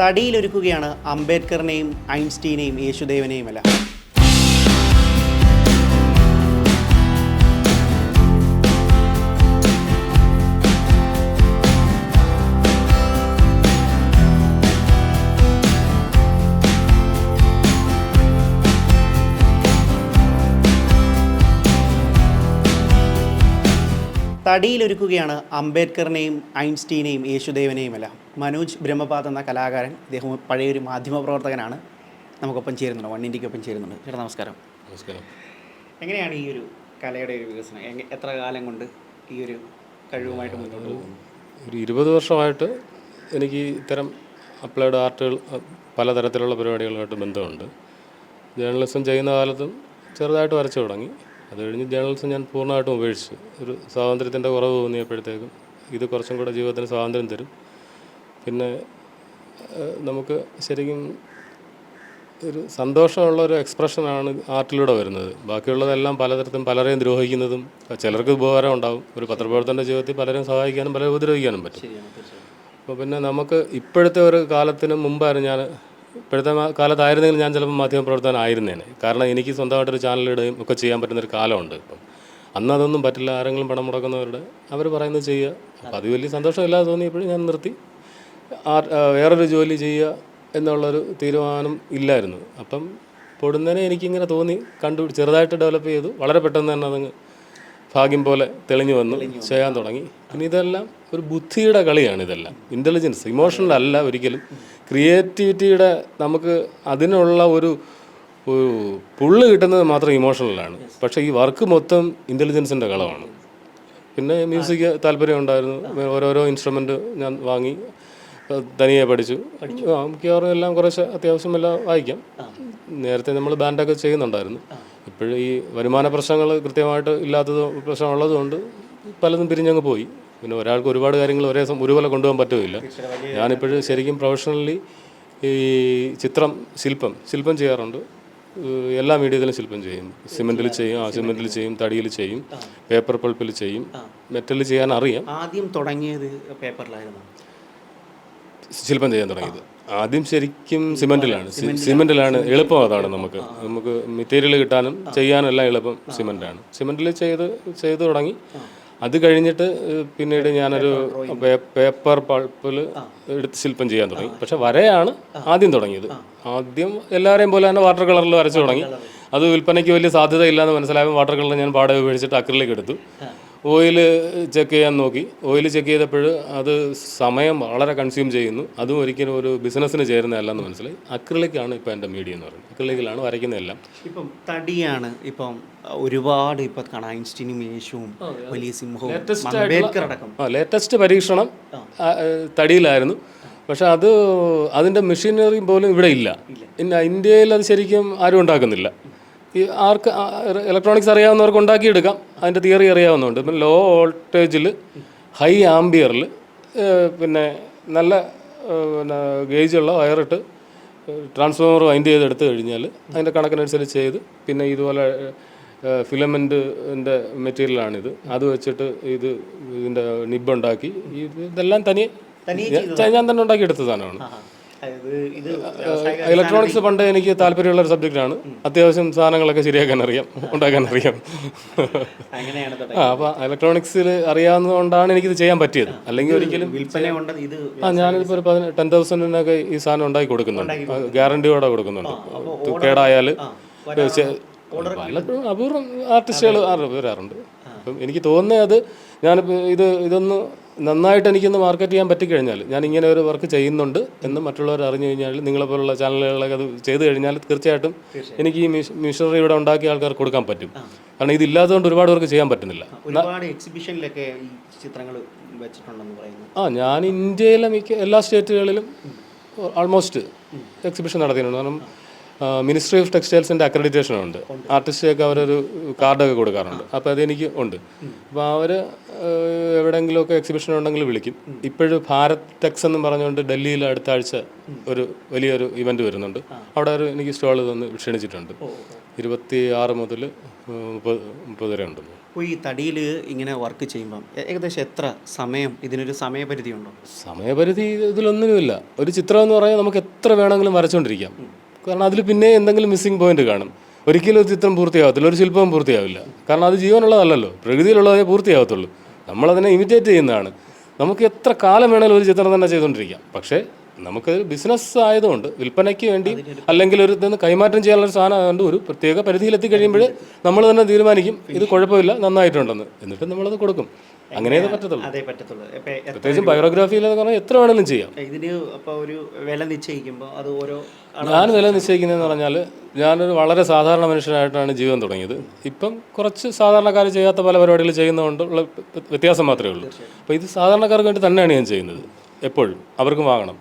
തടിയിലൊരുക്കുകയാണ് അംബേദ്കറിനെയും ഐൻസ്റ്റീനെയും യേശുദേവനെയും എല്ലാം. തടിയിലൊരുക്കുകയാണ് അംബേദ്കറിനെയും ഐൻസ്റ്റീനെയും യേശുദേവനെയും എല്ലാം. മനോജ് ബ്രഹ്മപാത് എന്ന കലാകാരൻ ഇദ്ദേഹം പഴയൊരു മാധ്യമപ്രവർത്തകനാണ് നമുക്കൊപ്പം ചേരുന്നുണ്ട് വൺ ഇന്ത്യക്കൊപ്പം ചേരുന്നുണ്ട്. ചേട്ടാ നമസ്കാരം. നമസ്കാരം. എങ്ങനെയാണ് ഈ ഒരു കലയുടെ ഒരു വികസനം? എത്ര കാലം കൊണ്ട് ഈ ഒരു കഴിവുമായിട്ട് മുന്നോട്ട് പോകുന്നു? ഒരു ഇരുപത് വർഷമായിട്ട് എനിക്ക് ഇത്തരം അപ്ലൈഡ് ആർട്ടുകൾ പലതരത്തിലുള്ള പരിപാടികളുമായിട്ട് ബന്ധമുണ്ട്. ജേർണലിസം ചെയ്യുന്ന കാലത്തും ചെറുതായിട്ട് വരച്ചു തുടങ്ങി. അത് കഴിഞ്ഞ് ജേർണലിസം ഞാൻ പൂർണമായിട്ടും ഉപേക്ഷിച്ചു. ഒരു സ്വാതന്ത്ര്യത്തിന്റെ കുറവ് തോന്നിയപ്പോഴത്തേക്കും ഇത് കുറച്ചും കൂടെ ജീവിതത്തിന് സ്വാതന്ത്ര്യം തരും. പിന്നെ നമുക്ക് ശരിക്കും ഒരു സന്തോഷമുള്ള ഒരു എക്സ്പ്രഷനാണ് ആർട്ടിലൂടെ വരുന്നത്. ബാക്കിയുള്ളതെല്ലാം പലതരത്തിലും പലരെയും ദ്രോഹിക്കുന്നതും ചിലർക്ക് ഉപകാരം ഉണ്ടാവും. ഒരു പത്രപ്രവർത്തന്റെ ജീവിതത്തിൽ പലരെയും സഹായിക്കാനും പലരെ ഉപദ്രവിക്കാനും പറ്റും. അപ്പോൾ പിന്നെ നമുക്ക് ഇപ്പോഴത്തെ ഒരു കാലത്തിന് മുമ്പായിരുന്നു ഞാൻ ഇപ്പോഴത്തെ കാലത്തായിരുന്നെങ്കിൽ ഞാൻ ചിലപ്പോൾ മാധ്യമപ്രവർത്തകൻ ആയിരുന്നേനെ കാരണം എനിക്ക് സ്വന്തമായിട്ടൊരു ചാനലിടുകയും ഒക്കെ ചെയ്യാൻ പറ്റുന്നൊരു കാലമുണ്ട് ഇപ്പം. അന്ന് അതൊന്നും പറ്റില്ല. ആരെങ്കിലും പണം മുടക്കുന്നവരുടെ അവർ പറയുന്നത് ചെയ്യുക. അപ്പോൾ അത് വലിയ സന്തോഷമില്ലാതെ തോന്നിയപ്പോഴും ഞാൻ നിർത്തി. വേറൊരു ജോലി ചെയ്യുക എന്നുള്ളൊരു തീരുമാനം ഇല്ലായിരുന്നു. അപ്പം പൊടുന്നതിനെ എനിക്കിങ്ങനെ തോന്നി കണ്ടു ചെറുതായിട്ട് ഡെവലപ്പ് ചെയ്തു. വളരെ പെട്ടെന്ന് തന്നെ അതങ്ങ് ഭാഗ്യം പോലെ തെളിഞ്ഞു വന്നു ചെയ്യാൻ തുടങ്ങി. പിന്നെ ഇതെല്ലാം ഒരു ബുദ്ധിയുടെ കളിയാണ് ഇതെല്ലാം. ഇന്റലിജൻസ് ഇമോഷണൽ അല്ല ഒരിക്കലും. ക്രിയേറ്റിവിറ്റിയുടെ നമുക്ക് അതിനുള്ള ഒരു ഒരു പുള്ള് കിട്ടുന്നത് മാത്രം ഇമോഷണലാണ് പക്ഷേ ഈ വർക്ക് മൊത്തം ഇന്റലിജൻസിന്റെ കളമാണ് പിന്നെ മ്യൂസിക് താല്പര്യം ഉണ്ടായിരുന്നു. ഓരോരോ ഇൻസ്ട്രുമെന്റ് ഞാൻ വാങ്ങി. തനിയെ പഠിച്ചു. മിക്കവാറും എല്ലാം കുറച്ച് അത്യാവശ്യം എല്ലാം വായിക്കാം. നേരത്തെ നമ്മൾ ബാൻഡൊക്കെ ചെയ്യുന്നുണ്ടായിരുന്നു. ഇപ്പോഴും ഈ വരുമാന പ്രശ്നങ്ങൾ കൃത്യമായിട്ട് ഇല്ലാത്തത് പ്രശ്നമുള്ളതുകൊണ്ട് പലതും പിരിഞ്ഞങ്ങ് പോയി. പിന്നെ ഒരാൾക്ക് ഒരുപാട് കാര്യങ്ങൾ ഒരേ ഒരുപോലെ കൊണ്ടുപോകാൻ പറ്റുമില്ല ഞാനിപ്പോഴും ശരിക്കും പ്രൊഫഷണലി ഈ ചിത്രം ശില്പം ശില്പം ചെയ്യാറുണ്ട്. എല്ലാ മീഡിയത്തിലും ശില്പം ചെയ്യും. സിമെന്റിൽ ചെയ്യും ആ സിമെന്റിൽ ചെയ്യും. തടിയിൽ ചെയ്യും പേപ്പർ പൾപ്പിൽ ചെയ്യും മെറ്റലിൽ ചെയ്യാൻ അറിയാം ആദ്യം തുടങ്ങിയത് പേപ്പറിലായിരുന്നു. ശില്പം ചെയ്യാൻ തുടങ്ങിയത്. ആദ്യം ശരിക്കും സിമെന്റിലാണ്. സിമെന്റിലാണ്. എളുപ്പം അതാണ് നമുക്ക്. നമുക്ക് മെറ്റീരിയൽ കിട്ടാനും ചെയ്യാനും എല്ലാം എളുപ്പം സിമെന്റാണ്. സിമെന്റിൽ ചെയ്ത് ചെയ്തു തുടങ്ങി. അത് കഴിഞ്ഞിട്ട് പിന്നീട് ഞാനൊരു പേപ്പർ പൾപ്പിൽ എടുത്ത് ശില്പം ചെയ്യാൻ തുടങ്ങി. പക്ഷെ വരയാണ് ആദ്യം തുടങ്ങിയത്. ആദ്യം എല്ലാവരെയും പോലെ തന്നെ വാട്ടർ കളറിൽ വരച്ചു തുടങ്ങി. അത് വിൽപ്പനയ്ക്ക് വലിയ സാധ്യത ഇല്ലാന്ന് മനസ്സിലായപ്പോൾ വാട്ടർ കളർ ഞാൻ പാടെ ഉപയോഗിച്ചിട്ട് അക്രിലേക്ക് എടുത്തു. ഓയിൽ ചെക്ക് ചെയ്യാൻ നോക്കി. ഓയിൽ ചെക്ക് ചെയ്തപ്പോൾ അത് സമയം വളരെ കൺസ്യൂം ചെയ്യുന്നു. അതും ഒരിക്കലും ഒരു ബിസിനസ്സിന് ചേരുന്നതല്ല എന്ന് മനസ്സിലായി അക്രിലിക്കാണ് ഇപ്പോൾ എന്റെ മീഡിയം എന്ന് പറയുന്നത്. അക്രിലിക്കിലാണ് വരയ്ക്കുന്നതെല്ലാം ഇപ്പം തടിയാണ് ഇപ്പം ഒരുപാട് ഇപ്പം കാണാം ഐൻസ്റ്റീനും യേശുവും വലിയ സിംഹവും ആ ലേറ്റസ്റ്റ് പരീക്ഷണം തടിയിലായിരുന്നു. പക്ഷെ അത് അതിന്റെ മെഷീനറി പോലും ഇവിടെ ഇല്ല. ഇന്ന ഇന്ത്യയിൽ അത് ശരിക്കും ആരും ഉണ്ടാക്കുന്നില്ല. ഈ ആർക്ക് ഇലക്ട്രോണിക്സ് അറിയാവുന്നവർക്ക് ഉണ്ടാക്കിയെടുക്കാം. അതിന്റെ തിയറി അറിയാവുന്നുണ്ട് ഇപ്പം ലോ വോൾട്ടേജിൽ ഹൈ ആംബിയറിൽ പിന്നെ നല്ല പിന്നെ ഗേജുള്ള വയറിട്ട് ട്രാൻസ്ഫോമർ വൈൻഡ് ചെയ്ത് എടുത്തു കഴിഞ്ഞാൽ അതിന്റെ കണക്കിനനുസരിച്ച് ചെയ്ത് പിന്നെ ഇതുപോലെ ഫിലമെന്റിന്റെ മെറ്റീരിയലാണിത് അത് വെച്ചിട്ട് ഇത് ഇതിന്റെ നിബ് ഉണ്ടാക്കി. ഇത് ഇതെല്ലാം തനിയെ ഞാൻ തന്നെ ഉണ്ടാക്കി എടുത്ത സാധനമാണ് ഇലക്ട്രോണിക്സ് പണ്ട് എനിക്ക് താല്പര്യമുള്ള ഒരു സബ്ജക്റ്റാണ് അത്യാവശ്യം സാധനങ്ങളൊക്കെ ശരിയാക്കാൻ അറിയാം ഉണ്ടാക്കാൻ അറിയാം. ആ അപ്പോൾ ഇലക്ട്രോണിക്സിൽ അറിയാവുന്നതുകൊണ്ടാണ് എനിക്കിത് ചെയ്യാൻ പറ്റിയത്. അല്ലെങ്കിൽ ഒരിക്കലും ഞാനിപ്പോ ആ ഞാനിപ്പോൾ ഒരു ടെൻ തൗസൻഡിനൊക്കെ ഈ സാധനം ഉണ്ടാക്കി കൊടുക്കുന്നുണ്ട്. ഗ്യാരണ്ടിയോടെ കൊടുക്കുന്നുണ്ട്. കേടായാൽ പലപ്പോഴും അപൂർവം ആർട്ടിസ്റ്റുകൾ വരാറുണ്ട്. അപ്പം എനിക്ക് തോന്നുന്നത് അത് ഞാനിപ്പോൾ ഇത് ഇതൊന്ന് നന്നായിട്ട് എനിക്കൊന്ന് മാർക്കറ്റ് ചെയ്യാൻ പറ്റിക്കഴിഞ്ഞാൽ ഞാൻ ഇങ്ങനെ ഒരു വർക്ക് ചെയ്യുന്നുണ്ട് എന്ന് മറ്റുള്ളവർ അറിഞ്ഞു കഴിഞ്ഞാൽ നിങ്ങളെപ്പോലുള്ള ചാനലുകളൊക്കെ അത് ചെയ്തു കഴിഞ്ഞാൽ തീർച്ചയായിട്ടും എനിക്ക് ഈ മിഷനറി ഇവിടെ ഉണ്ടാക്കിയ ആൾക്കാർക്ക് കൊടുക്കാൻ പറ്റും. കാരണം ഇതില്ലാത്തതുകൊണ്ട് ഒരുപാട് പേർക്ക് ചെയ്യാൻ പറ്റുന്നില്ല. ഒരുപാട് എക്സിബിഷനിലൊക്കെ ഈ ചിത്രങ്ങൾ വെച്ചിട്ടുണ്ടെന്ന് പറയുന്നു. ആ ഞാൻ ഇന്ത്യയിലെ മിക്ക എല്ലാ സ്റ്റേറ്റുകളിലും ആൾമോസ്റ്റ് എക്സിബിഷൻ നടത്തിയിട്ടുണ്ട്. കാരണം മിനിസ്ട്രി ഓഫ് ടെക്സ്റ്റൈൽസിന്റെ അക്രഡിറ്റേഷൻ ഉണ്ട്. ആർട്ടിസ്റ്റൊക്കെ അവരൊരു കാർഡൊക്കെ കൊടുക്കാറുണ്ട്. അപ്പോൾ അതെനിക്ക് ഉണ്ട്. അപ്പോൾ അവർ എവിടെയെങ്കിലുമൊക്കെ എക്സിബിഷൻ ഉണ്ടെങ്കിൽ വിളിക്കും. ഇപ്പോഴും ഭാരത് ടെക്സ് എന്ന് പറഞ്ഞുകൊണ്ട് ഡൽഹിയിൽ അടുത്ത ആഴ്ച ഒരു വലിയൊരു ഇവന്റ് വരുന്നുണ്ട്. അവിടെ ഒരു എനിക്ക് സ്റ്റോൾ തന്ന് ക്ഷണിച്ചിട്ടുണ്ട്. ഇരുപത്തി ആറ് മുതൽ മുപ്പത് മുപ്പത് വരെ ഉണ്ട്. അപ്പോൾ ഈ തടിയിൽ ഇങ്ങനെ വർക്ക് ചെയ്യുമ്പം ഏകദേശം എത്ര സമയം ഇതിനൊരു സമയപരിധി ഉണ്ടോ? സമയപരിധി ഇതിലൊന്നുമില്ല ഒരു ചിത്രം എന്ന് പറഞ്ഞാൽ നമുക്ക് എത്ര വേണമെങ്കിലും വരച്ചുകൊണ്ടിരിക്കാം കാരണം അതിൽ പിന്നെ എന്തെങ്കിലും മിസ്സിംഗ് പോയിന്റ് കാണും. ഒരിക്കലും ഒരു ചിത്രം പൂർത്തിയാകത്തില്ല ഒരു ശില്പവും പൂർത്തിയാവില്ല. കാരണം അത് ജീവനുള്ളതല്ലല്ലോ. പ്രകൃതിയിലുള്ളതേ പൂർത്തിയാകത്തുള്ളൂ നമ്മളതിനെ ഇമിറ്റേറ്റ് ചെയ്യുന്നതാണ്. നമുക്ക് എത്ര കാലം വേണമെങ്കിലും ഒരു ചിത്രം തന്നെ ചെയ്തുകൊണ്ടിരിക്കാം. പക്ഷേ നമുക്ക് ബിസിനസ് ആയതുകൊണ്ട് വിൽപ്പനയ്ക്ക് വേണ്ടി അല്ലെങ്കിൽ ഒരു ഇതൊന്ന് കൈമാറ്റം ചെയ്യാനുള്ള ഒരു സാധനം ആയതുകൊണ്ട് ഒരു പ്രത്യേക പരിധിയിലെത്തി കഴിയുമ്പോൾ നമ്മൾ തന്നെ തീരുമാനിക്കും ഇത് കുഴപ്പമില്ല നന്നായിട്ടുണ്ടെന്ന്. എന്നിട്ട് നമ്മളത് കൊടുക്കും. അങ്ങനെ പറ്റത്തുള്ളൂ. പ്രത്യേകിച്ച് പറ്റത്തുള്ളൂ പറഞ്ഞാൽ എത്ര വേണമെങ്കിലും ചെയ്യാം. ഇതിന് അപ്പോൾ ഒരു വില നിശ്ചയിക്കുമ്പോൾ അത് ഓരോ ഞാൻ വില നിശ്ചയിക്കുന്നതെന്ന് പറഞ്ഞാൽ ഞാനൊരു വളരെ സാധാരണ മനുഷ്യനായിട്ടാണ് ജീവൻ തുടങ്ങിയത്. ഇപ്പം കുറച്ച് സാധാരണക്കാർ ചെയ്യാത്ത പല പരിപാടികൾ ചെയ്യുന്നതുകൊണ്ട് ഉള്ള വ്യത്യാസം മാത്രമേ ഉള്ളൂ. അപ്പോൾ ഇത് സാധാരണക്കാർക്ക് വേണ്ടി തന്നെയാണ് ഞാൻ ചെയ്യുന്നത്. എപ്പോഴും അവർക്കും വാങ്ങണം.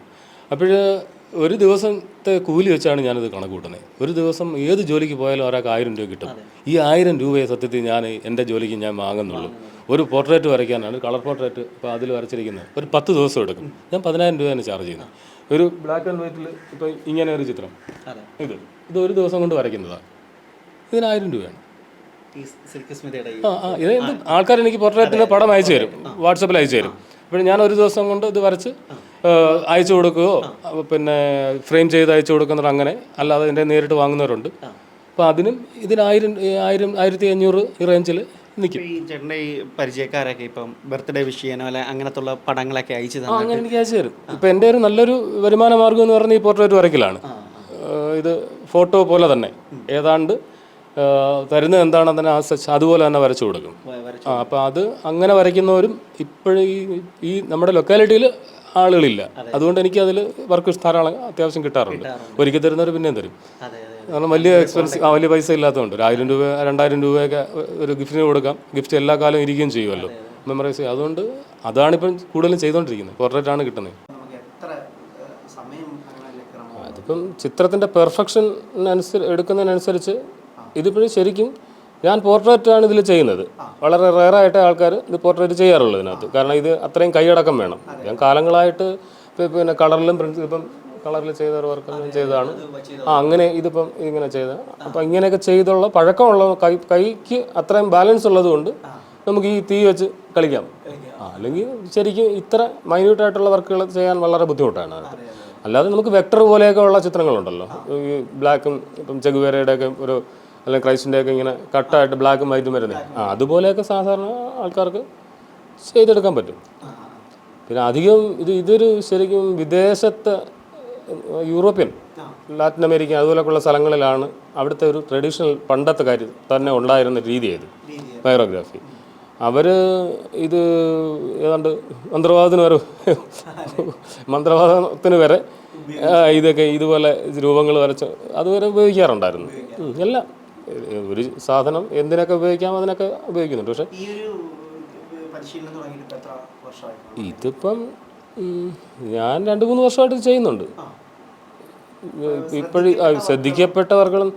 അപ്പോൾ ഒരു ദിവസത്തെ കൂലി വെച്ചാണ് ഞാനിത് കണക്ക് കൂട്ടുന്നത്. ഒരു ദിവസം ഏത് ജോലിക്ക് പോയാലും ഒരാൾക്ക് ആയിരം രൂപ കിട്ടും. ഈ ആയിരം രൂപയെ സത്യത്തിൽ ഞാൻ എന്റെ ജോലിക്ക് ഞാൻ വാങ്ങുന്നുള്ളൂ. ഒരു പോർട്രേറ്റ് വരയ്ക്കാനാണ് കളർ പോർട്രേറ്റ് ഇപ്പോൾ അതിൽ വരച്ചിരിക്കുന്നത്. ഒരു പത്ത് ദിവസം എടുക്കും. ഞാൻ പതിനായിരം രൂപയാണ് ചാർജ് ചെയ്യുന്നത്. ഒരു ബ്ലാക്ക് ആൻഡ് വൈറ്റിൽ ഇപ്പോൾ ഇങ്ങനെ ഒരു ചിത്രം. ഇത്. ഇത് ഒരു ദിവസം കൊണ്ട് വരയ്ക്കുന്നതാണ് ഇതിന് ആയിരം രൂപയാണ്. ആ ആ ഇത് ആൾക്കാർ എനിക്ക് പോർട്രേറ്റിന്റെ പടം അയച്ചു തരും. വാട്സപ്പിൽ അയച്ചു തരും. അപ്പോൾ ഞാൻ ഒരു ദിവസം കൊണ്ട് ഇത് വരച്ച് അയച്ചു കൊടുക്കുകയോ പിന്നെ ഫ്രെയിം ചെയ്ത് അയച്ചു കൊടുക്കുന്നുണ്ട് അങ്ങനെ അല്ലാതെ എന്റെ നേരിട്ട് വാങ്ങുന്നവരുണ്ട്. അപ്പോൾ അതിനും ഇതിനായിരം ആയിരം ആയിരത്തി അഞ്ഞൂറ് ഈ റേഞ്ചിൽ നിൽക്കും ഈ ചേട്ടന്റെ ഈ പരിചയക്കാരൊക്കെ ഇപ്പം ബർത്ത്ഡേ വിഷ് ചെയ്യാനോ അല്ലെ അങ്ങനത്തുള്ള പടങ്ങളൊക്കെ അയച്ചു ആ അങ്ങനെ എനിക്ക് അയച്ചു തരും. ഇപ്പം എന്റെ ഒരു നല്ലൊരു വരുമാന മാർഗം എന്ന് പറഞ്ഞാൽ ഈ പോർട്രേറ്റ് വരയ്ക്കലാണ്. ഇത് ഫോട്ടോ പോലെ തന്നെ. ഏതാണ്ട് തരുന്നത് എന്താണെന്ന് തന്നെ ആ അതുപോലെ തന്നെ വരച്ചു കൊടുക്കും. ആ അപ്പോൾ അത് അങ്ങനെ വരയ്ക്കുന്നവരും ഇപ്പോഴും ഈ ഈ നമ്മുടെ ലൊക്കാലിറ്റിയിൽ ആളുകളില്ല. അതുകൊണ്ട് എനിക്ക് അതിൽ വർക്ക് ധാരാളം അത്യാവശ്യം കിട്ടാറുണ്ട്. ഒരിക്കൽ തരുന്നവർ പിന്നെയും തരും. കാരണം വലിയ എക്സ്പെൻസ് ആ വലിയ പൈസ ഇല്ലാത്തതുകൊണ്ട്. ഒരു ആയിരം രൂപ രണ്ടായിരം രൂപയൊക്കെ ഒരു ഗിഫ്റ്റിന് കൊടുക്കാം. ഗിഫ്റ്റ് എല്ലാ കാലം ഇരിക്കുകയും ചെയ്യുമല്ലോ. മെമ്മറൈസ് അതുകൊണ്ട് അതാണിപ്പം കൂടുതലും ചെയ്തുകൊണ്ടിരിക്കുന്നത്. പോർട്രേറ്റ് ആണ് കിട്ടുന്നത്. അതിപ്പം ചിത്രത്തിന്റെ പെർഫെക്ഷൻ അനുസരിച്ച് എടുക്കുന്നതിനനുസരിച്ച് ഇതിപ്പോഴും ശരിക്കും ഞാൻ പോർട്രേറ്റ് ആണ് ഇതിൽ ചെയ്യുന്നത്. വളരെ റെയറായിട്ട് ആൾക്കാർ ഇത് പോർട്രേറ്റ് ചെയ്യാറുള്ളൂ ഇതിനകത്ത് കാരണം ഇത് അത്രയും കൈയടക്കം വേണം. ഞാൻ കാലങ്ങളായിട്ട് പിന്നെ കളറിലും പ്രിൻസ് ഇപ്പം കളറിൽ ചെയ്ത ഒരു വർക്ക് ഞാൻ ചെയ്തതാണ്. ആ അങ്ങനെ ഇതിപ്പം ഇങ്ങനെ ചെയ്ത. അപ്പം ഇങ്ങനെയൊക്കെ ചെയ്തുള്ള പഴക്കമുള്ള കൈ കൈക്ക് അത്രയും ബാലൻസ് ഉള്ളതുകൊണ്ട് നമുക്ക് ഈ തീ വെച്ച് കളിക്കാം. അല്ലെങ്കിൽ ശരിക്കും ഇത്ര മൈന്യൂട്ടായിട്ടുള്ള വർക്കുകൾ ചെയ്യാൻ വളരെ ബുദ്ധിമുട്ടാണ് അതിനകത്ത്. അല്ലാതെ നമുക്ക് വെക്ടർ പോലെയൊക്കെ ഉള്ള ചിത്രങ്ങളുണ്ടല്ലോ. ഈ ബ്ലാക്കും ഇപ്പം ചെഗുവേരയുടെ ഒക്കെ ഒരു അല്ലെങ്കിൽ ക്രൈസ്റ്റിന്റെ ഒക്കെ ഇങ്ങനെ കട്ടായിട്ട് ബ്ലാക്കും വൈറ്റും വരുന്നത് ആ അതുപോലെയൊക്കെ സാധാരണ ആൾക്കാർക്ക് ചെയ്തെടുക്കാൻ പറ്റും. പിന്നെ അധികം ഇത് ഇതൊരു ശരിക്കും വിദേശത്തെ യൂറോപ്യൻ ലാറ്റിൻ അമേരിക്ക അതുപോലെയൊക്കെയുള്ള സ്ഥലങ്ങളിലാണ് അവിടുത്തെ ഒരു ട്രഡീഷണൽ പണ്ടത്തെ കാര്യം തന്നെ ഉണ്ടായിരുന്ന രീതിയായത് ബയോഗ്രാഫി അവർ ഇത് ഏതാണ്ട് മന്ത്രവാദത്തിന് വരെ മന്ത്രവാദത്തിന് വരെ ഇതൊക്കെ ഇതുപോലെ രൂപങ്ങൾ വരച്ച് അതുവരെ ഉപയോഗിക്കാറുണ്ടായിരുന്നു. എല്ലാം ഒരു സാധനം എന്തിനൊക്കെ ഉപയോഗിക്കാം അതിനൊക്കെ ഉപയോഗിക്കുന്നുണ്ട്. പക്ഷേ ഇതിപ്പം ഞാൻ രണ്ട് മൂന്ന് വർഷമായിട്ട് ചെയ്യുന്നുണ്ട്. ഇപ്പോഴും ശ്രദ്ധിക്കപ്പെട്ട വർക്കുകളും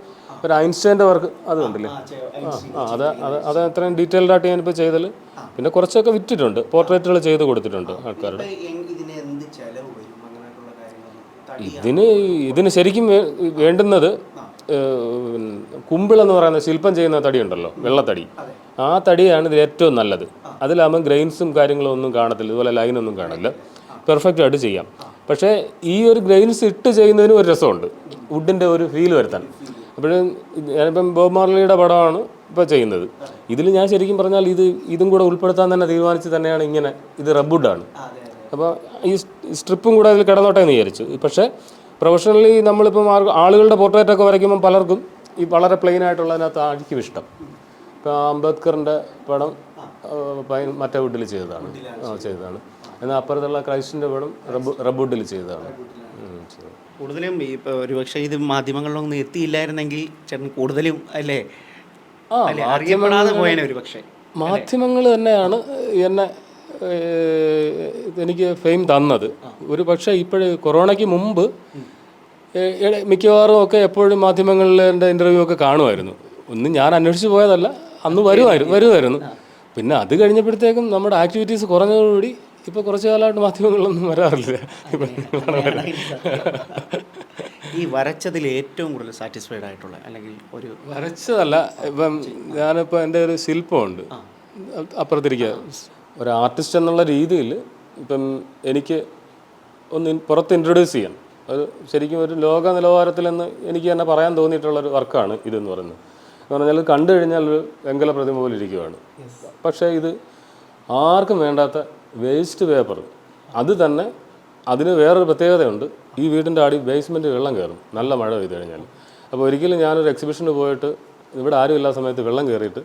ഒരു ഐൻസ്റ്റൈന്റെ വർക്ക് അത് കണ്ടില്ലേ? ആ, അത് അത് അത് അത്രയും ഡീറ്റെയിൽഡ് ആയിട്ട് ഞാനിപ്പോൾ ചെയ്തൽ പിന്നെ കുറച്ചൊക്കെ വിറ്റിട്ടുണ്ട്. പോർട്രേറ്റുകൾ ചെയ്ത് കൊടുത്തിട്ടുണ്ട് ആൾക്കാരുടെ. ഇതിന് ഇതിന് ശരിക്കും വേണ്ടുന്നത് കുമ്പിൾ കുമ്പിളെന്ന് പറയുന്ന ശില്പം ചെയ്യുന്ന തടി ഉണ്ടല്ലോ വെള്ളത്തടി. ആ തടിയാണ് ഇതിൽ ഏറ്റവും നല്ലത്. അതിലാകുമ്പോൾ ഗ്രെയിൻസും കാര്യങ്ങളും ഒന്നും കാണത്തില്ല. ഇതുപോലെ ലൈനൊന്നും കാണില്ല. പെർഫെക്റ്റ് ആയിട്ട് ചെയ്യാം. പക്ഷേ ഈ ഒരു ഗ്രെയിൻസ് ഇട്ട് ചെയ്യുന്നതിന് ഒരു രസമുണ്ട്. വുഡിന്റെ ഒരു ഫീൽ വരുത്താൻ. അപ്പോഴും ഞാനിപ്പം ബോബ് മാർലിയുടെ പടമാണ് ഇപ്പോൾ ചെയ്യുന്നത്. ഇതിൽ ഞാൻ ശരിക്കും പറഞ്ഞാൽ ഇത് ഇതും കൂടെ ഉൾപ്പെടുത്താൻ തന്നെ തീരുമാനിച്ച് തന്നെയാണ് ഇങ്ങനെ ഇത് റബ്ബുഡാണ് അപ്പോൾ ഈ സ്ട്രിപ്പും കൂടെ അതിൽ കിടന്നോട്ടെ എന്ന് വിചാരിച്ചു. പക്ഷേ പ്രൊഫഷണലി നമ്മളിപ്പം ആളുകളുടെ പോർട്രേറ്റ് ഒക്കെ പലർക്കും ഈ വളരെ പ്ലെയിൻ ആയിട്ടുള്ളതിനകത്ത് ആയിരിക്കും ഇഷ്ടം. ഇപ്പോൾ അംബേദ്കറിന്റെ പടം മറ്റേ വുഡിൽ ചെയ്തതാണ്. ചെയ്തതാണ്. എന്നാൽ അപ്പുറത്തുള്ള ക്രൈസ്റ്റിന്റെ പടം റബ്ബ് റബ്ബുഡിൽ ചെയ്തതാണ്. കൂടുതലും ഈ ഇപ്പോൾ ഒരുപക്ഷെ ഇത് മാധ്യമങ്ങളിലൊന്നും എത്തിയില്ലായിരുന്നെങ്കിൽ ചേട്ടൻ കൂടുതലും അല്ലേ? അറിയപ്പെടാതെ പോയേനെ ഒരുപക്ഷെ. മാധ്യമങ്ങൾ തന്നെയാണ് എന്നെ എനിക്ക് ഫെയിം തന്നത്. ഒരു പക്ഷേ ഇപ്പോഴ് കൊറോണയ്ക്ക് മുമ്പ് മിക്കവാറും ഒക്കെ എപ്പോഴും മാധ്യമങ്ങളിൽ എന്റെ ഇന്റർവ്യൂ ഒക്കെ കാണുമായിരുന്നു. ഒന്നും ഞാൻ അന്വേഷിച്ച് പോയതല്ല അന്ന് വരുമായിരുന്നു. വരുമായിരുന്നു പിന്നെ അത് കഴിഞ്ഞപ്പോഴത്തേക്കും നമ്മുടെ ആക്ടിവിറ്റീസ് കുറഞ്ഞതോടുകൂടി ഇപ്പോൾ കുറച്ചു കാലമായിട്ട് മാധ്യമങ്ങളൊന്നും വരാറില്ല. ഈ വരച്ചതിൽ ഏറ്റവും കൂടുതൽ സാറ്റിസ്ഫൈഡ് ആയിട്ടുള്ള അല്ലെങ്കിൽ ഒരു വരച്ചതല്ല ഇപ്പം ഞാനിപ്പോൾ എന്റെ ഒരു ശില്പമുണ്ട്. അപ്പുറത്തിരിക്കുക ഒരു ആർട്ടിസ്റ്റ് എന്നുള്ള രീതിയിൽ ഇപ്പം എനിക്ക് ഒന്ന് പുറത്ത് ഇൻട്രൊഡ്യൂസ് ചെയ്യണം. ഒരു ശരിക്കും ഒരു ലോക നിലവാരത്തിലെന്ന് എനിക്ക് തന്നെ പറയാൻ തോന്നിയിട്ടുള്ളൊരു വർക്കാണ് ഇതെന്ന് പറയുന്നത്. എന്ന് പറഞ്ഞാൽ കണ്ടു കഴിഞ്ഞാൽ ഒരു വെങ്കല പ്രതിമ പോലെ ഇരിക്കുകയാണ് പക്ഷേ ഇത് ആർക്കും വേണ്ടാത്ത വേസ്റ്റ് പേപ്പർ. അത് തന്നെ അതിന് വേറൊരു പ്രത്യേകതയുണ്ട്. ഈ വീടിന്റെ അടി ബേസ്മെന്റ് വെള്ളം കയറും. നല്ല മഴ പെയ്ത് കഴിഞ്ഞാൽ. അപ്പോൾ ഒരിക്കലും ഞാനൊരു എക്സിബിഷന് പോയിട്ട് ഇവിടെ ആരും ഇല്ലാത്ത സമയത്ത് വെള്ളം കയറിയിട്ട്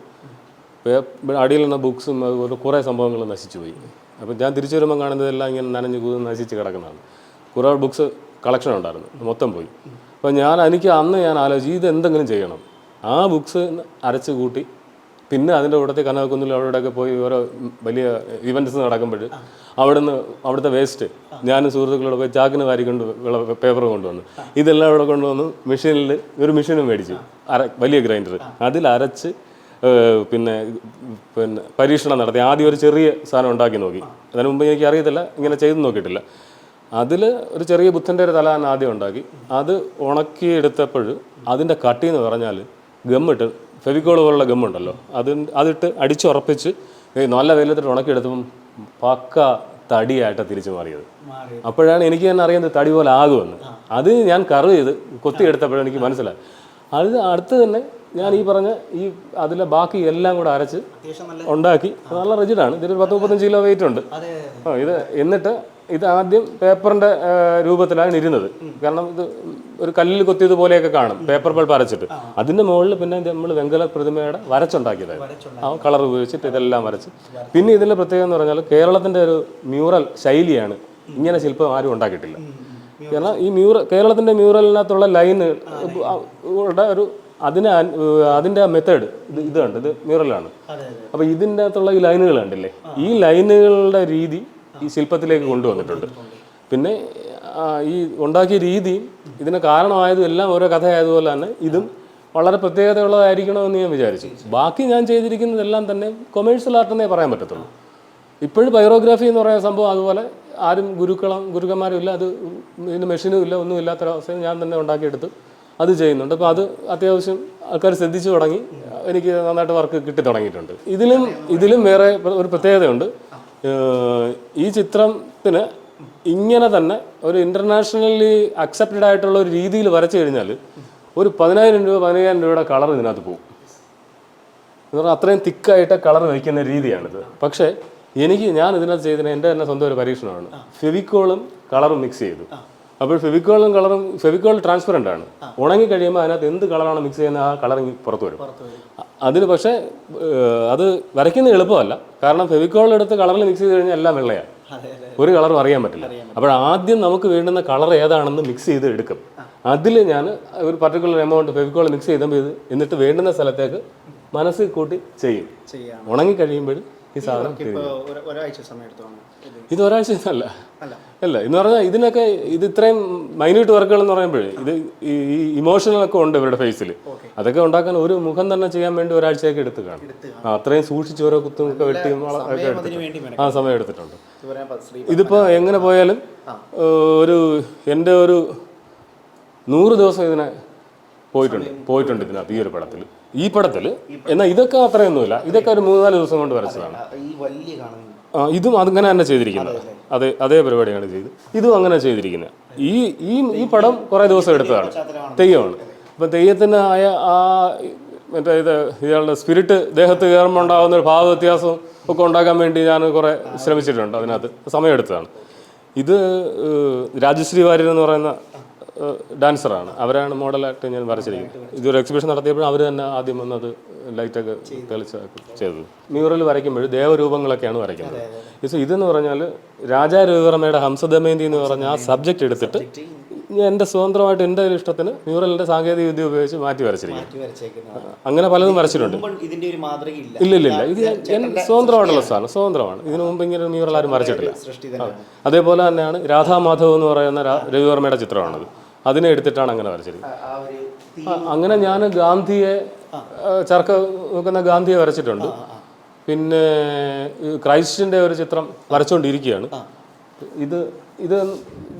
അടിയിൽ നിന്ന ബുക്സും അതുപോലെ കുറേ സംഭവങ്ങൾ നശിച്ചു പോയി. അപ്പോൾ ഞാൻ തിരിച്ചു വരുമ്പോൾ കാണുന്നതെല്ലാം ഇങ്ങനെ നനഞ്ഞ് കൂതി നശിച്ച് കിടക്കുന്നതാണ്. കുറേ ബുക്സ് കളക്ഷൻ ഉണ്ടായിരുന്നു. മൊത്തം പോയി. അപ്പോൾ ഞാൻ എനിക്ക് അന്ന് ഞാൻ ആലോചിച്ചു ഇത് എന്തെങ്കിലും ചെയ്യണം. ആ ബുക്സ് അരച്ച് കൂട്ടി പിന്നെ അതിന്റെ കൂടത്തെ കനകക്കുന്നിൽ അവിടെയൊക്കെ പോയി ഓരോ വലിയ ഇവന്റ്സ് നടക്കുമ്പോൾ അവിടുന്ന് അവിടുത്തെ വേസ്റ്റ് ഞാനും സുഹൃത്തുക്കളോട് പോയി ചാക്കിന് വാരിക്കൊണ്ട് പേപ്പർ കൊണ്ടുവന്നു. ഇതെല്ലാം അവിടെ കൊണ്ടുവന്ന് മെഷീനിൽ ഒരു മെഷീനും മേടിച്ചു. അര വലിയ ഗ്രൈൻഡർ അതിൽ അരച്ച് പിന്നെ പിന്നെ പരീക്ഷണം നടത്തി. ആദ്യം ഒരു ചെറിയ സാധനം ഉണ്ടാക്കി നോക്കി. അതിന് മുമ്പ് എനിക്ക് അറിയത്തില്ല ഇങ്ങനെ ചെയ്ത് നോക്കിയിട്ടില്ല. അതിൽ ഒരു ചെറിയ ബുദ്ധന്റെ ഒരു തല ആദ്യം ഉണ്ടാക്കി. അത് ഉണക്കി എടുത്തപ്പോൾ അതിന്റെ കട്ടി എന്ന് പറഞ്ഞാൽ ഗമ്മിട്ട് ഫെവിക്കോൾ പോലുള്ള ഗമ്മുണ്ടല്ലോ. അത് അതിട്ട് അടിച്ചുറപ്പിച്ച് നല്ല വെയിലത്തിട്ട് ഉണക്കിയെടുത്തപ്പം പക്ക തടിയായിട്ട് തിരിച്ചു മാറിയത്. അപ്പോഴാണ് എനിക്ക് തന്നെ അറിയുന്നത് തടി പോലെ ആകുമെന്ന്. അത് ഞാൻ കറവ് ചെയ്ത് കൊത്തിയെടുത്തപ്പോഴാണ് എനിക്ക് മനസ്സിലായി അത് അടുത്ത് തന്നെ ഞാൻ ഈ പറഞ്ഞ ഈ അതിലെ ബാക്കി എല്ലാം കൂടെ അരച്ച് ഉണ്ടാക്കി. നല്ല റിജിഡാണ് ഇതിലൊരു പത്ത് മുപ്പത്തഞ്ച് കിലോ വെയിറ്റ് ഉണ്ട്. ഇത് എന്നിട്ട് ഇത് ആദ്യം പേപ്പറിന്റെ രൂപത്തിലാണ് ഇരുന്നത്. കാരണം ഇത് ഒരു കല്ലിൽ കൊത്തിയത് പോലെയൊക്കെ കാണും പേപ്പർ പൾപ്പ് അരച്ചിട്ട്. അതിന്റെ മുകളിൽ പിന്നെ നമ്മൾ വെങ്കല പ്രതിമയുടെ വരച്ചുണ്ടാക്കിയതായിരുന്നു ആ കളർ ഉപയോഗിച്ചിട്ട് ഇതെല്ലാം വരച്ച്. പിന്നെ ഇതിന്റെ പ്രത്യേകത എന്ന് പറഞ്ഞാൽ കേരളത്തിന്റെ ഒരു മ്യൂറൽ ശൈലിയാണ് ഇങ്ങനെ ശില്പം ആരും ഉണ്ടാക്കിയിട്ടില്ല. കാരണം ഈ മ്യൂറൽ കേരളത്തിന്റെ മ്യൂറലിനകത്തുള്ള ലൈന് ഒരു അതിന് അതിന്റെ മെത്തേഡ് ഇത് ഇത് കണ്ട് ഇത് മ്യൂറലാണ്. അതെ അതെ. അപ്പൊ ഇതിന്റെ അകത്തുള്ള ഈ ലൈനുകൾ കണ്ടില്ലേ? ഈ ലൈനുകളുടെ രീതി ഈ ശില്പത്തിലേക്ക് കൊണ്ടുവന്നിട്ടുണ്ട്. പിന്നെ ഈ ഉണ്ടാക്കിയ രീതിയും ഇതിന് കാരണമായതും എല്ലാം ഓരോ കഥയായതുപോലെ തന്നെ ഇതും വളരെ പ്രത്യേകതയുള്ളതായിരിക്കണമെന്ന് ഞാൻ വിചാരിച്ചു. ബാക്കി ഞാൻ ചെയ്തിരിക്കുന്നതെല്ലാം തന്നെ കൊമേഴ്സ്യൽ ആർട്ടെന്നേ പറയാൻ പറ്റത്തുള്ളൂ. ഇപ്പോഴും ബയോഗ്രാഫി എന്ന് പറയുന്ന സംഭവം അതുപോലെ ആരും ഗുരുക്കളും ഗുരുക്കന്മാരും ഇല്ല അത് ഇതിന് മെഷീനും ഇല്ല ഒന്നും ഇല്ലാത്തൊരവസ്ഥയിൽ ഞാൻ തന്നെ ഉണ്ടാക്കിയെടുത്ത് അത് ചെയ്യുന്നുണ്ട്. അപ്പോൾ അത് അത്യാവശ്യം ആൾക്കാർ ശ്രദ്ധിച്ചു തുടങ്ങി. എനിക്ക് നന്നായിട്ട് വർക്ക് കിട്ടി തുടങ്ങിയിട്ടുണ്ട്. ഇതിലും ഇതിലും വേറെ ഒരു പ്രത്യേകതയുണ്ട്. ഈ ചിത്രത്തിന് ഇങ്ങനെ തന്നെ ഒരു ഇന്റർനാഷണലി അക്സെപ്റ്റഡ് ആയിട്ടുള്ള ഒരു രീതിയിൽ വരച്ചു കഴിഞ്ഞാൽ ഒരു പതിനായിരം രൂപ പതിനയ്യായിരം രൂപയുടെ കളർ ഇതിനകത്ത് പോകും. എന്ന് പറഞ്ഞാൽ അത്രയും തിക്കായിട്ട് കളർ വയ്ക്കുന്ന രീതിയാണിത്. പക്ഷേ എനിക്ക് ഞാൻ ഇതിനകത്ത് ചെയ്തതിന് എന്റെ തന്നെ സ്വന്തം ഒരു പരീക്ഷണമാണ്. ഫെവിക്കോളും കളറും മിക്സ് ചെയ്തു. അപ്പോൾ ഫെവിക്കോളും കളറും ഫെവിക്കോൾ ട്രാൻസ്പെറന്റ് ആണ്. ഉണങ്ങി കഴിയുമ്പോൾ അതിനകത്ത് എന്ത് കളറാണ് മിക്സ് ചെയ്യുന്നത് ആ കളർ പുറത്തു വരും. അതിന് പക്ഷേ അത് വരയ്ക്കുന്നത് എളുപ്പമല്ല. കാരണം ഫെവിക്കോൾ എടുത്ത് കളറിൽ മിക്സ് ചെയ്ത് കഴിഞ്ഞാൽ എല്ലാം വെള്ളയാണ് ഒരു കളറും അറിയാൻ പറ്റില്ല. അപ്പോൾ ആദ്യം നമുക്ക് വേണ്ടുന്ന കളർ ഏതാണെന്ന് മിക്സ് ചെയ്ത് എടുക്കും. അതിൽ ഞാൻ ഒരു പർട്ടിക്കുലർ എമൗണ്ട് ഫെവിക്കോൾ മിക്സ് ചെയ്തപ്പോൾ ഇത് എന്നിട്ട് വേണ്ടുന്ന സ്ഥലത്തേക്ക് മനസ്സിൽ കൂട്ടി ചെയ്യും. ഉണങ്ങി കഴിയുമ്പോൾ ഈ സാധനം ഇത് ഒരാഴ്ച അല്ല. അല്ല എന്ന് പറഞ്ഞാൽ ഇതിനൊക്കെ ഇത് ഇത്രയും മൈന്യൂട്ട് വർക്കുകൾ എന്ന് പറയുമ്പോഴേ ഇത് ഈ ഇമോഷണലൊക്കെ ഉണ്ട് ഇവരുടെ ഫേസിൽ അതൊക്കെ ഉണ്ടാക്കാൻ ഒരു മുഖം തന്നെ ചെയ്യാൻ വേണ്ടി ഒരാഴ്ചയൊക്കെ എടുത്ത് കാണും. അത്രയും സൂക്ഷിച്ച് ഓരോ കുത്തും ഒക്കെ വെട്ടി വള- ഒക്കെ വേണ്ടി ആ സമയം എടുത്തിട്ടുണ്ട്. ഇതിപ്പോ ഇതിപ്പോൾ എങ്ങനെ പോയാലും ഒരു എന്റെ ഒരു നൂറ് ദിവസം ഇതിനെ പോയിട്ടുണ്ട്. പോയിട്ടുണ്ട് ഇതിനകത്ത് ഈ ഒരു പടത്തിൽ ഈ പടത്തിൽ എന്നാൽ ഇതൊക്കെ അത്രയൊന്നുമില്ല. ഇതൊക്കെ ഒരു മൂന്നാൽ ദിവസം കൊണ്ട് വരച്ചതാണ്. ഇതും അങ്ങനെ തന്നെ ചെയ്തിരിക്കുന്നത്. അതെ അതേ. പരിപാടിയാണ് ചെയ്ത്. ഇതും അങ്ങനെ ചെയ്തിരിക്കുന്നത്. ഈ ഈ ഈ പടം കുറേ ദിവസം എടുത്തതാണ്. തെയ്യമാണ്. അപ്പം തെയ്യത്തിന് ആയ ആ മറ്റേ ഇത് ഇയാളുടെ സ്പിരിറ്റ് ദേഹത്ത് കയറുമ്പോൾ ഉണ്ടാകുന്ന ഒരു ഭാവ വ്യത്യാസം ഒക്കെ ഉണ്ടാക്കാൻ വേണ്ടി ഞാൻ കുറേ ശ്രമിച്ചിട്ടുണ്ട് അതിനകത്ത്. സമയമെടുത്തതാണ് ഇത് രാജശ്രീ വാര്യർ എന്ന് പറയുന്ന ഡാൻസറാണ്. അവരാണ് മോഡലായിട്ട് ഞാൻ വരച്ചിരിക്കുന്നത്. ഇതൊരു എക്സിബിഷൻ നടത്തിയപ്പോഴും അവർ തന്നെ ആദ്യം വന്നത് ലൈറ്റൊക്കെ തെളിച്ച ചെയ്തത്. മ്യൂറൽ വരയ്ക്കുമ്പോൾ ദേവരൂപങ്ങളൊക്കെയാണ് വരയ്ക്കുന്നത്. ഇത് ഇതെന്ന് പറഞ്ഞാൽ രാജാ രവിവർമ്മയുടെ ഹംസദമയന്തി എന്ന് പറഞ്ഞ ആ സബ്ജക്റ്റ് എടുത്തിട്ട് എന്റെ സ്വതന്ത്രമായിട്ട് എന്റെ ഇഷ്ടത്തിന് മ്യൂറലിന്റെ സാങ്കേതിക വിദ്യ ഉപയോഗിച്ച് മാറ്റി വരച്ചിരിക്കുന്നു. അങ്ങനെ പലതും വരച്ചിട്ടുണ്ട്. ഇല്ല ഇല്ല ഇല്ല. ഇത് സ്വതന്ത്രമായിട്ടുള്ള സാധനം സ്വതന്ത്രമാണ്. ഇതിനു മുമ്പ് ഇങ്ങനെ മ്യൂറൽ ആരും വരച്ചിട്ടില്ല. അതേപോലെ തന്നെയാണ് രാധാമാധവ് എന്ന് പറയുന്ന രവിവർമ്മയുടെ ചിത്രമാണത്. അതിനെ എടുത്തിട്ടാണ് അങ്ങനെ വരച്ചിരിക്കുന്നത് അങ്ങനെ ഞാൻ ഗാന്ധിയെ ചർക്ക നോക്കുന്ന ഗാന്ധിയെ വരച്ചിട്ടുണ്ട്. പിന്നെ ക്രൈസ്റ്റിന്റെ ഒരു ചിത്രം വരച്ചുകൊണ്ടിരിക്കുകയാണ് ഇത് ഇത്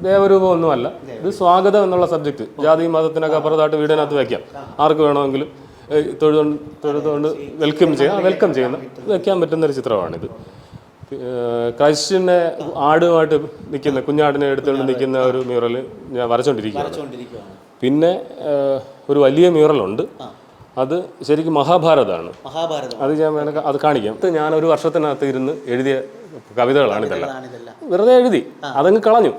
ദേവരൂപം ഒന്നുമല്ല ഇത് സ്വാഗതം എന്നുള്ള സബ്ജക്റ്റ് ജാതി മതത്തിനൊക്കെ അപ്പുറത്തായിട്ട് വീടിനകത്ത് വയ്ക്കാം ആർക്ക് വേണമെങ്കിലും തൊഴുതുകൊണ്ട് തൊഴുതുകൊണ്ട് വെൽക്കം ചെയ്യാം. വെൽക്കം ചെയ്യുന്ന വയ്ക്കാൻ പറ്റുന്ന ഒരു ചിത്രമാണിത്. ക്രൈസ്റ്റിനെ ആടുമായിട്ട് നിൽക്കുന്ന കുഞ്ഞാടിനെ എടുത്തുകൊണ്ട് നിൽക്കുന്ന ഒരു മ്യൂറൽ ഞാൻ വരച്ചുകൊണ്ടിരിക്കുകയാണ് പിന്നെ ഒരു വലിയ മ്യൂറലുണ്ട് അത് ശരിക്കും മഹാഭാരതമാണ്. മഹാഭാരതം. അത് ഞാൻ വേണമെങ്കിൽ അത് കാണിക്കാം. ഞാൻ ഒരു വർഷത്തിനകത്ത് ഇരുന്ന് എഴുതിയ കവിതകളാണ് ഇതെല്ലാം. വെറുതെ എഴുതി അതങ്ങ് കളഞ്ഞു.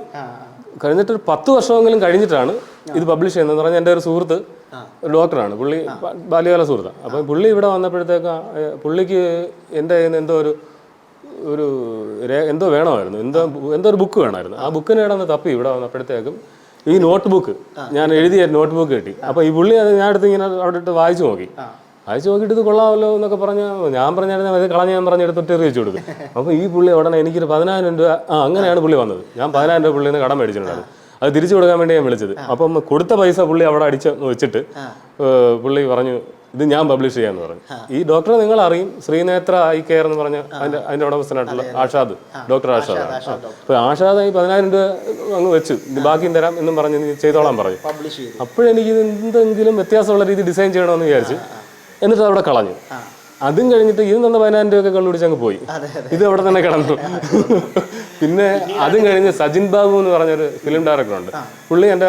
കഴിഞ്ഞിട്ട് ഒരു പത്ത് വർഷമെങ്കിലും കഴിഞ്ഞിട്ടാണ് ഇത് പബ്ലിഷ് ചെയ്യുന്നത്. പറഞ്ഞാൽ എന്റെ ഒരു സുഹൃത്ത് ഡോക്ടറാണ് പുള്ളി ബാല്യകാല സുഹൃത്താണ്. അപ്പം പുള്ളി ഇവിടെ വന്നപ്പോഴത്തേക്ക് പുള്ളിക്ക് എന്റെ എന്തോ ഒരു ഒരു എന്തോ വേണമായിരുന്നു. എന്തോ എന്തോ ഒരു ബുക്ക് വേണമായിരുന്നു. ആ ബുക്കിന് ഇടന്ന് തപ്പി ഇവിടെ വന്നപ്പോഴത്തേക്കും ഈ നോട്ട് ബുക്ക് ഞാൻ എഴുതിയ നോട്ട് ബുക്ക് കിട്ടി. അപ്പോൾ ഈ പുള്ളി അത് ഞാൻ എടുത്ത് ഇങ്ങനെ അവിടെ ഇട്ട് വായിച്ചു നോക്കി. വായിച്ചു നോക്കിയിട്ട് ഇത് കൊള്ളാമല്ലോ എന്നൊക്കെ പറഞ്ഞ് ഞാൻ പറഞ്ഞായിരുന്നു ഇത് കളഞ്ഞ് ഞാൻ പറഞ്ഞ് എടുത്തിട്ട് എറിയിച്ചു കൊടുക്കും. അപ്പോൾ ഈ പുള്ളി ഉടനെ എനിക്കൊരു പതിനായിരം രൂപ ആ അങ്ങനെയാണ് പുള്ളി വന്നത്. ഞാൻ പതിനായിരം രൂപ പുള്ളിയിൽ നിന്ന് കടം മേടിച്ചിട്ടുണ്ടായിരുന്നു അത്. തിരിച്ചു കൊടുക്കാൻ വേണ്ടി ഞാൻ വിളിച്ചത്. അപ്പം കൊടുത്ത പൈസ പുള്ളി അവിടെ അടിച്ച് വെച്ചിട്ട് പുള്ളി പറഞ്ഞു ഇത് ഞാൻ പബ്ലിഷ് ചെയ്യാന്ന് പറഞ്ഞു. ഈ ഡോക്ടറെ നിങ്ങൾ അറിയും ശ്രീനേത്ര ഐ കെയർ എന്ന് പറഞ്ഞ അതിന്റെ അതിന്റെ ഉടമസ്ഥനായിട്ടുള്ള ആഷാദ് ഡോക്ടർ ആഷാദ് അപ്പൊ ആഷാദ് ഈ പതിനായിരം രൂപ അങ്ങ് വെച്ചു ബാക്കിയും തരാം എന്നും പറഞ്ഞ് നീ ചെയ്തോളാൻ പറഞ്ഞു. അപ്പോഴെനിക്ക് ഇത് എന്തെങ്കിലും വ്യത്യാസമുള്ള രീതി ഡിസൈൻ ചെയ്യണമെന്ന് വിചാരിച്ചു എന്നിട്ട് അവിടെ കളഞ്ഞു. അതും കഴിഞ്ഞിട്ട് ഇത് തന്ന പതിനായിരം രൂപയൊക്കെ കണ്ടുപിടിച്ച് അങ്ങ് പോയി. ഇത് അവിടെ തന്നെ കിടന്നു. പിന്നെ അതും കഴിഞ്ഞ് സജിൻ ബാബു എന്ന് പറഞ്ഞൊരു ഫിലിം ഡയറക്ടറുണ്ട് പുള്ളി എന്റെ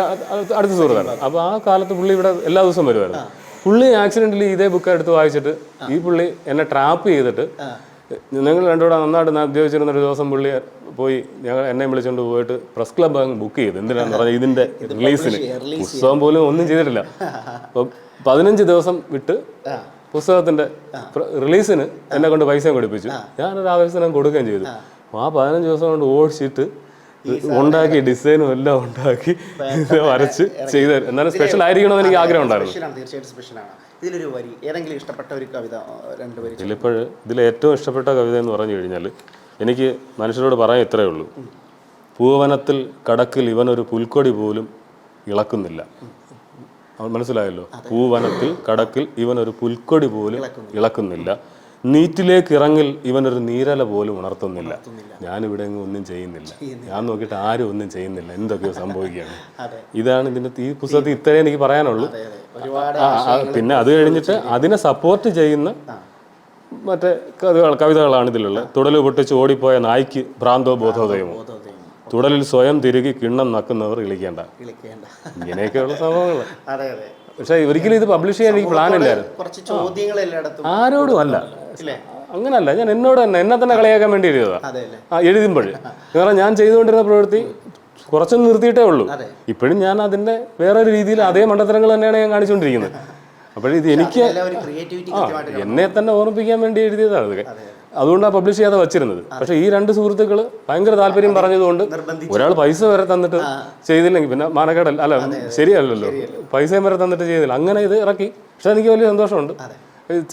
അടുത്ത സുഹൃത്താണ്. അപ്പോൾ ആ കാലത്ത് പുള്ളി ഇവിടെ എല്ലാ ദിവസവും വരുമായിരുന്നു. പുള്ളി ആക്സിഡന്റിൽ ഇതേ ബുക്ക് എടുത്ത് വായിച്ചിട്ട് ഈ പുള്ളി എന്നെ ട്രാപ്പ് ചെയ്തിട്ട് നിങ്ങൾ രണ്ടുകൂടെ നന്നായിട്ട് ഉദ്യോഗിച്ചിരുന്ന ഒരു ദിവസം പുള്ളി പോയി ഞങ്ങൾ എന്നെ വിളിച്ചുകൊണ്ട് പോയിട്ട് പ്രസ് ക്ലബ് അങ്ങ് ബുക്ക് ചെയ്തു. എന്തിനാന്ന് പറഞ്ഞാൽ ഇതിന്റെ റിലീസിന് പുസ്തകം പോലും ഒന്നും ചെയ്തിട്ടില്ല. അപ്പോൾ പതിനഞ്ച് ദിവസം വിട്ട് പുസ്തകത്തിന്റെ റിലീസിന് എന്നെ കൊണ്ട് പൈസയും കൊടുപ്പിച്ചു. ഞാനൊരു ആവേശനം കൊടുക്കുകയും ചെയ്തു. ആ പതിനഞ്ച് ദിവസം കൊണ്ട് ഓടിച്ചിട്ട് ഉണ്ടാക്കി ഡിസൈനും എല്ലാം ഉണ്ടാക്കി വരച്ച് ചെയ്ത് എന്നാലും സ്പെഷ്യൽ ആയിരിക്കണമെന്ന് എനിക്ക് ആഗ്രഹം ഉണ്ടായിരുന്നു. തീർച്ചയായിട്ടും സ്പെഷ്യലാണ് ഇതിലൊരു വരി ഏതെങ്കിലും ഇഷ്ടപ്പെട്ട ഒരു കവിത രണ്ട് വരി ഇതിലിപ്പോൾ ഇതിൽ ഏറ്റവും ഇഷ്ടപ്പെട്ട കവിത എന്ന് പറഞ്ഞു കഴിഞ്ഞാൽ എനിക്ക് മനുഷ്യരോട് പറയാൻ ഇത്രയേ ഉള്ളൂ. പൂവനത്തിൽ കടക്കിൽ ഇവനൊരു പുൽക്കൊടി പോലും ഇളക്കുന്നില്ല. മനസ്സിലായല്ലോ? പൂവനത്തിൽ കടക്കിൽ ഇവനൊരു പുൽക്കൊടി പോലും ഇളക്കുന്നില്ല. നീറ്റിലേക്ക് ഇറങ്ങിൽ ഇവനൊരു നീരല പോലും ഉണർത്തുന്നില്ല. ഞാനിവിടെ ഇവിടെ ഒന്നും ചെയ്യുന്നില്ല. ഞാൻ നോക്കിയിട്ട് ആരും ഒന്നും ചെയ്യുന്നില്ല. എന്തൊക്കെയോ സംഭവിക്കുകയാണ്. ഇതാണ് ഇതിന്റെ ഈ പുസ്തകത്തിൽ ഇത്രയേ എനിക്ക് പറയാനുള്ളൂ. പിന്നെ അത് കഴിഞ്ഞിട്ട് അതിനെ സപ്പോർട്ട് ചെയ്യുന്ന മറ്റേ കവിതകൾ കവിതകളാണ് ഇതിലുള്ളത്. തുടലു പൊട്ടിച്ച് ഓടിപ്പോയ നായ്ക്ക് ഭ്രാന്തോ ബോധോദയമോ. തുടലിൽ സ്വയം തിരുകി കിണ്ണം നക്കുന്നവർ ഇളിക്കേണ്ട. ഇങ്ങനെയൊക്കെയുള്ള സംഭവങ്ങൾ അതെ അതെ. പക്ഷേ ഒരിക്കലും ഇത് പബ്ലിഷ് ചെയ്യാൻ എനിക്ക് പ്ലാൻ ഇല്ലായിരുന്നു ആരോടും അല്ല. അങ്ങനല്ല ഞാൻ എന്നോട് തന്നെ എന്നെ തന്നെ കളിയാക്കാൻ വേണ്ടി ആ എഴുതുമ്പോൾ. കാരണം ഞാൻ ചെയ്തുകൊണ്ടിരുന്ന പ്രവൃത്തി കുറച്ചൊന്നും നിർത്തിയിട്ടേ ഉള്ളൂ. ഇപ്പോഴും ഞാൻ അതിന്റെ വേറൊരു രീതിയിൽ അതേ മണ്ടത്തരങ്ങൾ തന്നെയാണ് ഞാൻ കാണിച്ചുകൊണ്ടിരിക്കുന്നത്. അപ്പോഴിത് എനിക്ക് എന്നെ തന്നെ ഓർമ്മിപ്പിക്കാൻ വേണ്ടി എഴുതിയതാണ് ഇതൊക്കെ അതുകൊണ്ടാണ് പബ്ലിഷ് ചെയ്യാതെ വെച്ചിരുന്നത്. പക്ഷെ ഈ രണ്ട് സുഹൃത്തുക്കൾ ഭയങ്കര താല്പര്യം പറഞ്ഞതുകൊണ്ട് ഒരാൾ പൈസ വരെ തന്നിട്ട് ചെയ്തില്ലെങ്കിൽ പിന്നെ മാനക്കേടല്ല. അല്ല ശരിയല്ലല്ലോ. പൈസയും വരെ തന്നിട്ട് ചെയ്തില്ല. അങ്ങനെ ഇത് ഇറക്കി. പക്ഷെ എനിക്ക് വലിയ സന്തോഷമുണ്ട്.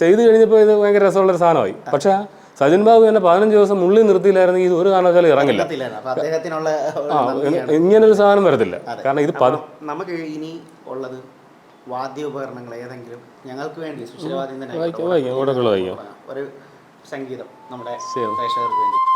ചെയ്ത് കഴിഞ്ഞപ്പോൾ ഇത് ഭയങ്കര രസമുള്ള ഒരു സാധനമായി. പക്ഷെ സജിൻ ബാബു എന്നെ പതിനഞ്ച് ദിവസം ഉള്ളിൽ നിർത്തിയില്ലായിരുന്നെങ്കിൽ ഇത് ഒരു കാരണവശാലും ഇറങ്ങില്ല. ഇങ്ങനെ ഒരു സാധനം വരത്തില്ല. കാരണം ഇത് നമുക്ക് ഇനി ഉള്ളത് വാദ്യോപകരണങ്ങൾ ഏതെങ്കിലും ഞങ്ങൾക്ക് വേണ്ടി സുശീലവാദ്യം തന്നെ ഒരു സംഗീതം നമ്മുടെ. പ്രേക്ഷകർക്ക് വേണ്ടി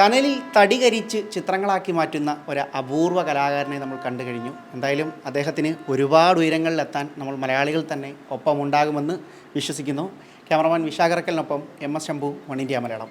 കനലിൽ തടി കരിച്ച് ചിത്രങ്ങളാക്കി മാറ്റുന്ന ഒരു അപൂർവ കലാകാരനെ നമ്മൾ കണ്ടു കഴിഞ്ഞു. എന്തായാലും അദ്ദേഹത്തിന് ഒരുപാട് ഉയരങ്ങളിലെത്താൻ നമ്മൾ മലയാളികൾ തന്നെ ഒപ്പമുണ്ടാകുമെന്ന് വിശ്വസിക്കുന്നു. Cameraman വിശാഖറക്കലിനൊപ്പം M S Shambhu one India Malayalam.